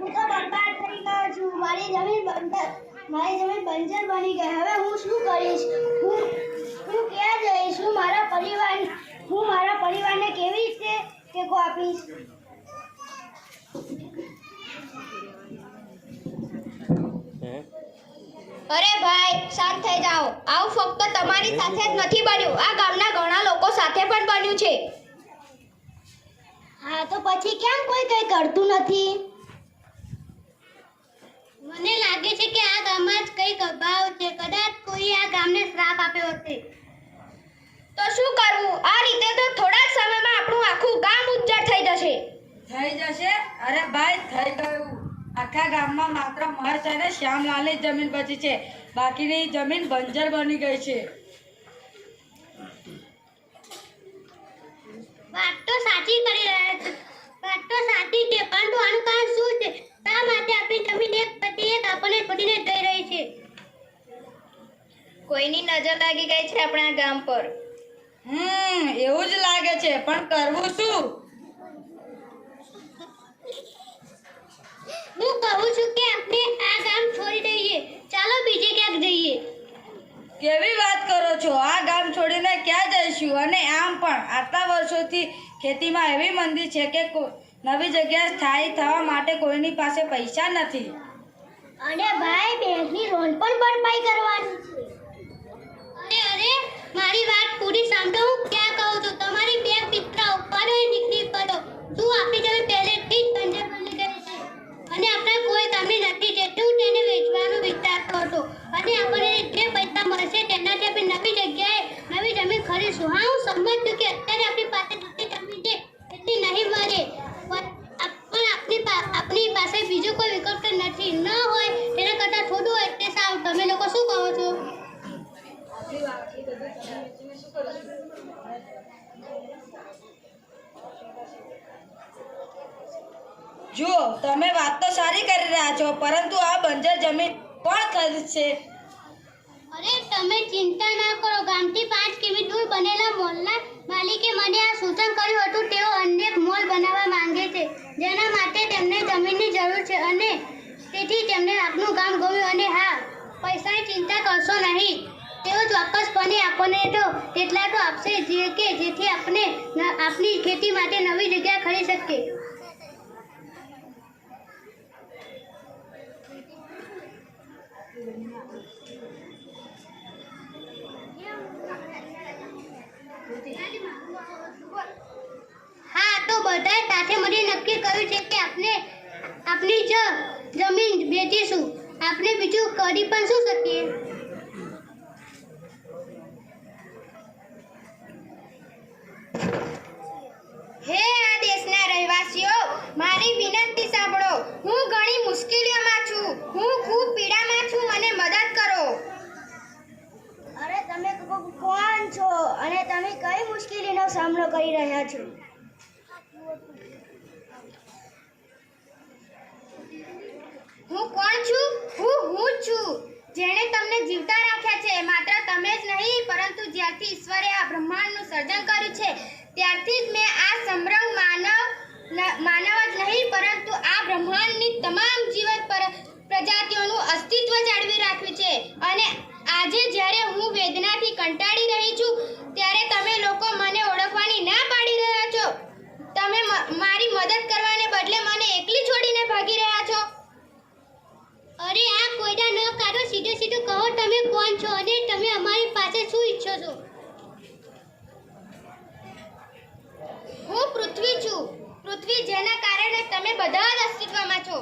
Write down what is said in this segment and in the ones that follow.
હું તો બરબાદ થઈ ગયો છું. મારી જમીન બંજર મારી જમીન બંજર બની ગઈ. હવે હું શું કરીશ? હું હું ક્યાં જઈશ? હું મારા પરિવાર હું મારા પરિવારને કેવી રીતે ટેકો આપીશ? અરે ભાઈ શાંત થઈ જાઓ. આવું ફક્ત તમારી સાથે જ નથી બન્યું. આ ગામના ઘણા લોકો સાથે પણ બન્યું છે. હા તો પછી કેમ કોઈ કંઈ કરતું નથી? મને લાગે છે કે આ ગામમાં જ કંઈક અભાવ છે. કદાચ કોઈ આ ગામને શ્રાપ આપ્યો હશે. તો શું કરવું? આ રીતે તો થોડા જ સમયમાં આપણું આખું ગામ ઉજ્જડ થઈ જશે. થઈ જશે? અરે ભાઈ થઈ ગયું. આખા ગામમાં માત્ર મહેશ અને શ્યામલાલની જ જમીન બચી છે. બાકીની જમીન બંજર બની ગઈ છે. વાત તો સાચી કરી રહ્યા છો. વાત તો સાચી છે પરંતુ આનું કારણ શું છે? શા માટે આપણી જમીન એક પછી એક આપણને છોડીને જઈ રહી છે. કોઈની નજર લાગી ગઈ છે આપણા ગામ પર? હમ એવું જ લાગે છે પણ કરવું શું? હું કહું છું કે આપણે આ ગામ છોડી દઈએ. ચાલો બીજે ક્યાંક જઈએ. કેવી વાત કરો છો? આ ગામ છોડીને ક્યાં જઈશું? અને આમ પણ આટલા વર્ષોથી ખેતીમાં એવી મંદી છે કે કો- નવી જગ્યા સ્થાયી થવા માટે કોઈની પાસે પૈસા નથી. અને ભાઈ, બેંકની લોન પણ ભરપાઈ કરવાની છે. અરે અરે, મારી વાત પૂરી સાંભળો. હું ક્યાં કહું છું? તમારી બે પિત્રા ઉપાડો એ નીકળી પડો. તું આપણી જમીન પહેલેથી જ ધંધે બંધ ગઈ છે. અને આપણે કોઈ તમે નથી જેટલું તેને વેચવાનું વિચારતો હતો અને આપણને જે પૈસા મળશે તેનાથી આપણે નવી જગ્યાએ નવી જમીન ખરીદશું. હા, હું સંમત છું કે તમે વાત તો સારી કરી રહ્યા છો, પરંતુ આ બંજર જમીન કોણ ખરીદશે? અરે, તમે ચિંતા ના કરો. ગામથી પાંચ કિમી દૂર બનેલા મોલના માલિકે મને આ સૂચન કર્યું હતું. તેઓ અન્ય મોલ બનાવવા માંગે છે, જેના માટે તેમને જમીનની જરૂર છે અને તેથી તેમને આપનું ગામ ગમ્યું. અને હા, પૈસાની ચિંતા કરશો નહીં. તેઓ ચોક્કસપણે આપણને તો તેટલા તો આપશે, જે કે જેથી આપણે આપની ખેતી માટે નવી જગ્યા ખરીદી શકીએ હા તો બધાએ સાથે મળીને નક્કી કર્યું છે કે આપણે આપણી જ જમીન વેચીશું. આપણે બીજું કરી પણ શું શકીએ? હે આ દેશના રહેવાસીઓ મારી વિનંતી સાંભળો. હું ઘણી મુશ્કેલીઓમાં છું. હું ખૂબ પીડામાં છું. મને મદદ કરો. અરે તમે કોણ છો અને તમે કઈ મુશ્કેલીનો સામનો કરી રહ્યા છો? હું કોણ છું? હું હું છું. જેણે તમને જીવતા રાખ્યા છે માત્ર તમે જ નહીં, પરંતુ જ્યારથી ઈશ્વરે આ બ્રહ્માંડનું સર્જન કર્યું છે, ત્યારથી જ મેં આ સમરંગ માનવ માનવ જ નહીં, પરંતુ આ બ્રહ્માંડની તમામ જીવન પર પ્રજાતિઓનું અસ્તિત્વ જાળવી રાખ્યું છે. અને આજે જ્યારે હું વેદનાથી કંટાળી રહી છું, ત્યારે તમે લોકો મને ઓળખવાની ના પાડી રહ્યા છો. તમે મારી મદદ કરવાને બદલે મને એકલી છોડીને ભાગી રહ્યા છો અરે આ કોયડા ન કાઢો, સીધે સીધું કહો તમે કોણ છો અને તમે અમારી પાસે શું ઈચ્છો છો? હું પૃથ્વી છું. પૃથ્વી જેના કારણે તમે બધા જ અસ્તિત્વમાં છો.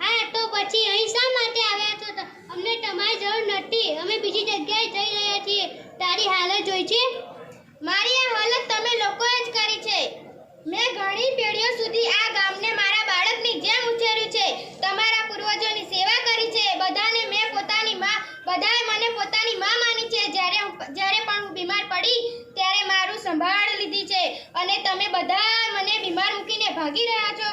હા, તો પછી અહીં શા માટે આવ્યા છો? અમને તમારી જરૂર નથી. અમે બીજી જગ્યાએ જઈ રહ્યા છીએ. તારી હાલત જોઈ છે? મારી આ હાલત તમે લોકોએ જ કરી છે. મેં ઘણી પેઢીઓ સુધી આ ગામને મારા બાળકની જેમ ઉછેર્યું છે તમારા પૂર્વજોની સેવા કરી છે બધાને મેં પોતાની માં બધાએ મને પોતાની માં માની છે જ્યારે હું- જ્યારે પણ હું બીમાર પડી ત્યારે મારું સંભાળ લીધી છે અને તમે બધા મને બીમાર મૂકીને ભાગી રહ્યા છો?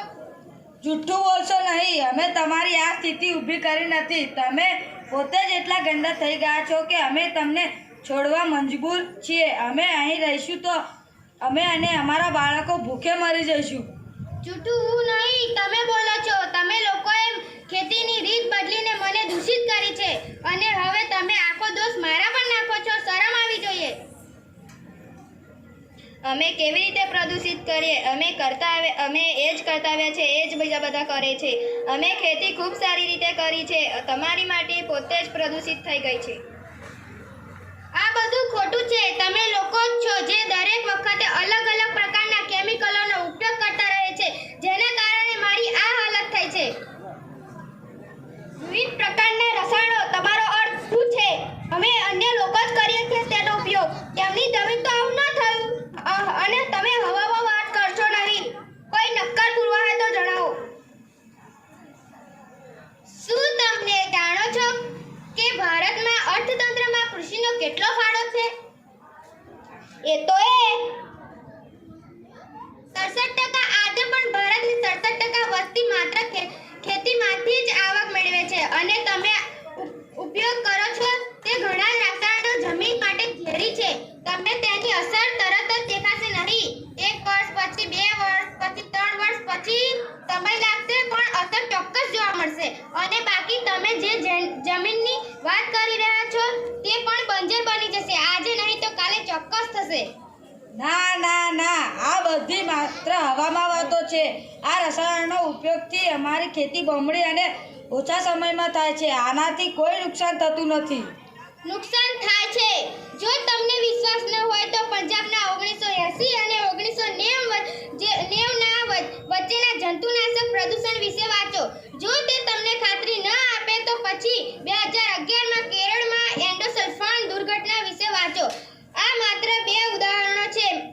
જુઠ્ઠું બોલશો નહીં. અમે તમારી આ સ્થિતિ ઊભી કરી નથી. તમે પોતે જ એટલા ગંદા થઈ ગયા છો કે અમે તમને છોડવા મજબૂર છીએ. અમે અહીં રહીશું તો અમે અને અમારા બાળકો ભૂખે મરી જઈશું. જૂઠું નહીં. તમે બોલો છો. તમે લોકોએ ખેતીની રીત બદલીને મને દૂષિત કરી છે. અને હવે તમે આખો દોષ મારા પર નાખો છો. શરમ અમે કેવી રીતે પ્રદૂષિત કરીએ? અમે કરતા અમે એ જ કરતા આવ્યા છે, એ જ બીજા બધા કરે છે. અમે ખેતી ખૂબ સારી રીતે કરી છે. તમારી માટી પોતે જ પ્રદૂષિત થઈ ગઈ છે. આ બધું ખોટું છે. તમે લોકો જ છો જે દરેક વખતે અલગ અલગ પ્રકારના કેમિકલોનો ઉપયોગ કરતા રહે છે. જેના કારણે મારી આ હાલત થઈ છે. વિવિધ પ્રકારના રસાયણો, તમારો અર્થ શું છે અમે અન્ય લોકો જ કરીએ છીએ તેનો ઉપયોગ તેમની જમીન તો આવું ન થયું અહ, અને તમે હવામાં વાત કરશો નહીં કોઈ નક્કર પુરવા હોય તો જણાવો શું તમને જાણો છો કે ભારતમાં અર્થતંત્રમાં કૃષિનો કેટલો ફાળો છે એ તો એ સડસઠ ટકા આજે પણ ભારતની સડસઠ ટકા વસ્તી માત્ર ખે- ખેતીમાંથી જ આવક મેળવે અને તમે ઉપ- ઉપયોગ કરો છો તે ઘણા રસાયણો જમીન માટે ઝેરી છે. તમને તેની અસર તરત જ દેખાશે નહીં. એક વર્ષ પછી, બે વર્ષ પછી, ત્રણ વર્ષ પછી સમય લાગશે, પણ અસર ચોક્કસ જોવા મળશે. અને બાકી તમે જે- જમીનની વાત કરી રહ્યા છો તે પણ બંજર બની જશે. આજે નહીં તો કાલે ચોક્કસ થશે. ના ના ના. આ બધી માત્ર હવામાં વાતો છે. આ રસાયણનો ઉપયોગથી અમારી ખેતી બમણી અને ઓછા સમયમાં થાય છે. આનાથી કોઈ નુકસાન થતું નથી. નુકસાન થાય છે. જો તમને વિશ્વાસ ન હોય તો પંજાબના ઓગણીસો એસી અને ઓગણીસો નેવ નેવના વચ્ચેના જંતુનાશક પ્રદૂષણ વિશે વાંચો. જો તે તમને ખાતરી ન આપે તો પછી બે હજાર અગિયારમાં કેરળમાં એન્ડોસલ્ફાન દુર્ઘટના વિશે વાંચો. આ માત્ર બે ઉદાહરણો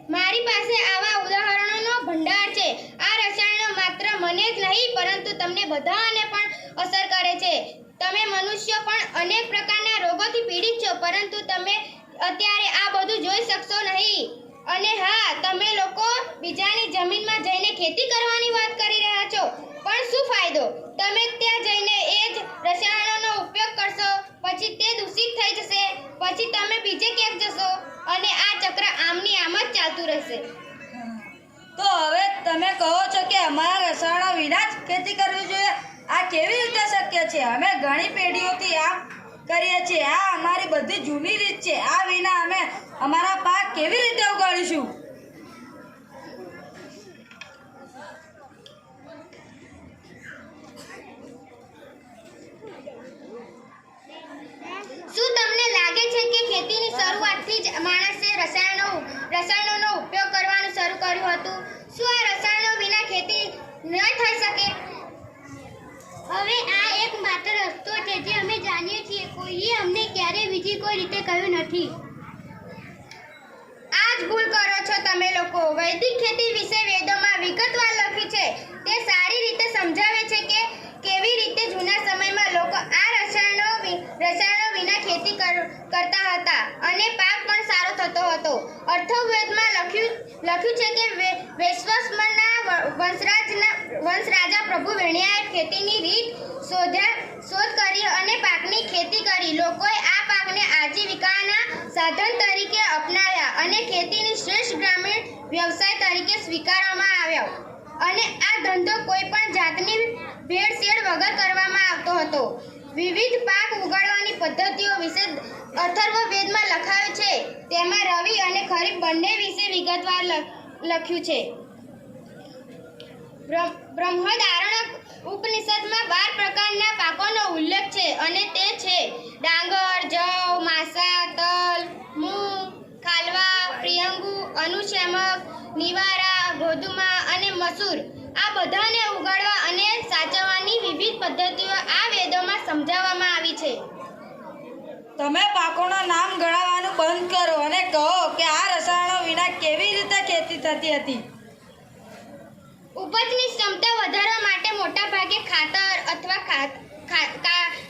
મારી પાસે આવા ઉદાહરણોનો ભંડાર છે. આ રસાયણો માત્ર મને જ નહીં, પરંતુ તમને બધાને પણ અસર કરે છે. તમે મનુષ્યો પણ અનેક પ્રકારના રોગોથી પીડિત છો, પરંતુ તમે અત્યારે આ બધું જોઈ શકશો નહીં. અને હા, તમે લોકો બીજાની જમીનમાં જઈને ખેતી કરવાની વાત કરી રહ્યા છો. પણ શું ફાયદો? તમે ત્યાં જઈને એ જ રસાયણોનો ઉપયોગ કરશો, પછી તે દૂષિત થઈ જશે, પછી તમે બીજે ક્યાંક જશો અને આ ચક્ર આમની આમ જ ચાલતું રહેશે. તો હવે તમે કહો છો કે અમારા રસાયણો વિના જ ખેતી કરવી જોઈએ? આ કેવી રીતે શક્ય છે? અમે ઘણી પેઢીઓથી આમ કરીએ છીએ. આ અમારી બધી જૂની રીત છે. આ વિના અમે અમારા પાક કેવી રીતે ઉગાડીશું? જ માણસે રસાયણો રસાયણોનો ઉપયોગ કરવાનું શરૂ કર્યું હતું. શું આ રસાયણો વિના ખેતી ન થઈ શકે? હવે આ એક માત્ર રસ્તો છે જે અમે જાણીએ છીએ. કોઈએ અમને ક્યારેય બીજી કોઈ રીતે કહ્યું નથી. આ જ ભૂલ કરો છો તમે લોકો. વૈદિક ખેતી વિશે વેદોમાં વિગતવાર લખ્યું છે તે સારી રીતે સમજાવે છે કે કેવી રીતે જૂના સમયમાં લોકો આ રસાયણો વિ- રસાયણો વિના ખેતી કર- કરતા હતા અને પાક પણ સારો થતો હતો અથર્વવેદમાં લખ્યું છે કે વૈશ્વસમના વંશરાજના વંશરાજા પ્રભુ વેણિયાએ ખેતીની રીત શોધ્યા શોધ કરી અને પાકની ખેતી કરી. લોકોએ આ પાકને આજીવિકાના સાધન તરીકે અપનાવ્યા અને ખેતીની શ્રેષ્ઠ ગ્રામીણ વ્યવસાય તરીકે સ્વીકારવામાં આવ્યો. અને આ ધંધો કોઈ પણ જાતની ભેળસેળ વગર કરવામાં આવતો હતો. વિવિધ પાક ઉગાડવાની પદ્ધતિઓ વિશે અથર્વવેદમાં લખાયું છે. તેમાં રવિ અને ખરીફ બંને વિશે વિગતવાર લખ્યું છે. બ્રહ્મદારણક ઉપનિષદમાં બાર પ્રકારના પાકોનો ઉલ્લેખ છે અને તે છે ડાંગર, જવ, માસા, તલ, મૂંગ, ખાલવા, પ્રિયંગુ, અનુશેમક, નિવારા ગોધુમા અને મસૂર. આ બધાને ઉગાડવા અને સાચવવાની વિવિધ પદ્ધતિઓ આ વેદોમાં સમજાવવામાં આવી છે. તમે પાકોના નામ ગણાવવાનું બંધ કરો અને કહો કે આ રસાયણો વિના કેવી રીતે ખેતી થતી હતી? ઉપજની ક્ષમતા વધારવા માટે મોટા ભાગે ખાતર અથવા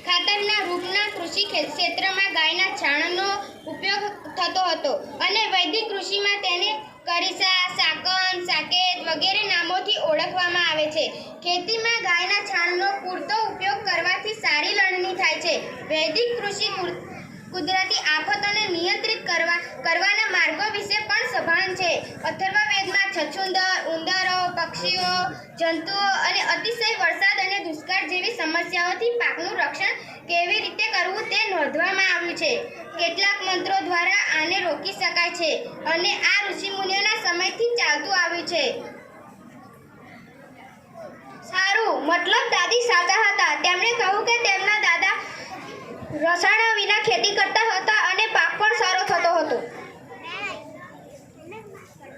ખાતરના રૂપના કૃષિ ક્ષેત્રમાં ગાયના છાણનો ઉપયોગ થતો હતો. અને વૈદિક કૃષિમાં તેને કરીસા સાકન સાકેત વગેરે નામોથી ઓળખવામાં આવે છે. ખેતીમાં ગાયના છાણનો પૂરતો ઉપયોગ કરવાથી સારી લણણી થાય છે. વૈદિક કૃષિ કુદરતી આફતોને નિયંત્રિત કરવા, કરવાના માર્ગો વિશે પણ સભાન છે. અથર્વવેદમાં છછુંદર, ઉંદરો, પક્ષીઓ, જંતુઓ અને અતિશય વરસાદ અને દુષ્કાળ જેવી સમસ્યાઓથી પાકનું રક્ષણ કેવી રીતે કરવું તે નોંધવામાં આવ્યું છે. કેટલાક મંત્રો દ્વારા આને રોકી શકાય છે અને આ ઋષિમુનિઓના સમયથી ચાલતું આવ્યું છે. સારું. મતલબ દાદી સાચા હતા. તેમણે કહ્યું કે તેમના દાદા રસાયણ વિના ખેતી કરતા હતા અને પાક પણ સારો થતો હતો.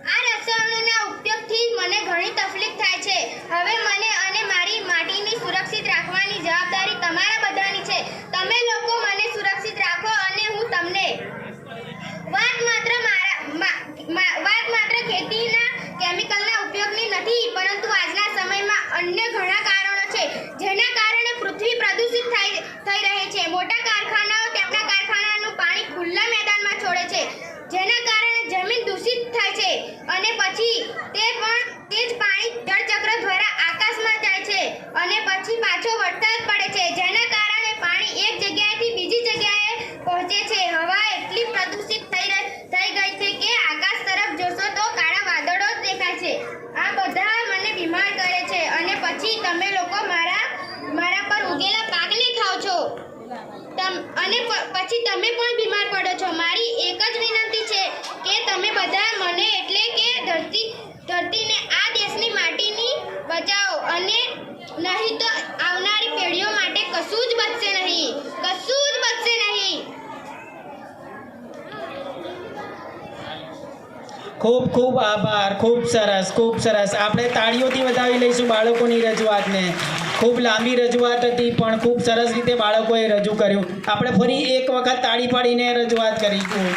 આ રસાયણોના ઉપયોગથી મને ઘણી તકલીફ થાય છે. હવે મને અને મારી માટીની સુરક્ષિત રાખવાની જવાબદારી તમારા બધાની છે તમે લોકો મને સુરક્ષિત રાખો અને હું તમને વાત માત્ર મારા મા- મા- વાત માત્ર ખેતીના કેમિકલના ઉપયોગની નથી પરંતુ આજના સમયમાં અન્ય ઘણા કારણો છે જેના કારણે પૃથ્વી પ્રદૂષિત થઈ થઈ રહી છે મોટા કારખાનાઓ તેમના કારખાનાનું પાણી ખુલ્લા મેદાનમાં છોડે છે, જેના કારણે જમીન દૂષિત થાય છે અને પછી તે પણ તે જ પાણી જળચક્ર દ્વારા આકાશમાં જાય છે અને પછી પાછો વરસાદ પડે છે જેના કારણે પાણી એક જગ્યાએથી બીજી જગ્યાએ પહોંચે છે હવા એટલી પ્રદૂષિત થઈ રહી થઈ ગઈ છે કે આકાશ તરફ જોશો તો કાળા વાદળો જ દેખાય છે આ બધા મને બીમાર કરે છે અને પછી તમે લોકો મારા મારા પર ઉગેલા પાકને ખાઓ છો તમ અને પછી તમે પણ બીમાર પડો છો. મારી એક જ વિનંતી છે કે તમે બધા મને એટલે કે ધરતી, ધરતીને આ દેશની માટીની બચાવો. અને નહીં તો આવનારી પેઢીઓ માટે કશું જ બચશે નહીં. કશું જ બચશે નહીં. ખૂબ ખૂબ આભાર. ખૂબ સરસ ખૂબ સરસ. આપણે તાળીઓથી વધાવી લઈશું બાળકોની રજૂઆતને. ખૂબ લાંબી રજૂઆત હતી, પણ ખૂબ સરસ રીતે બાળકોએ રજૂ કર્યું. આપણે ફરી એક વખત તાળી પાડીને રજૂઆત કરીશું.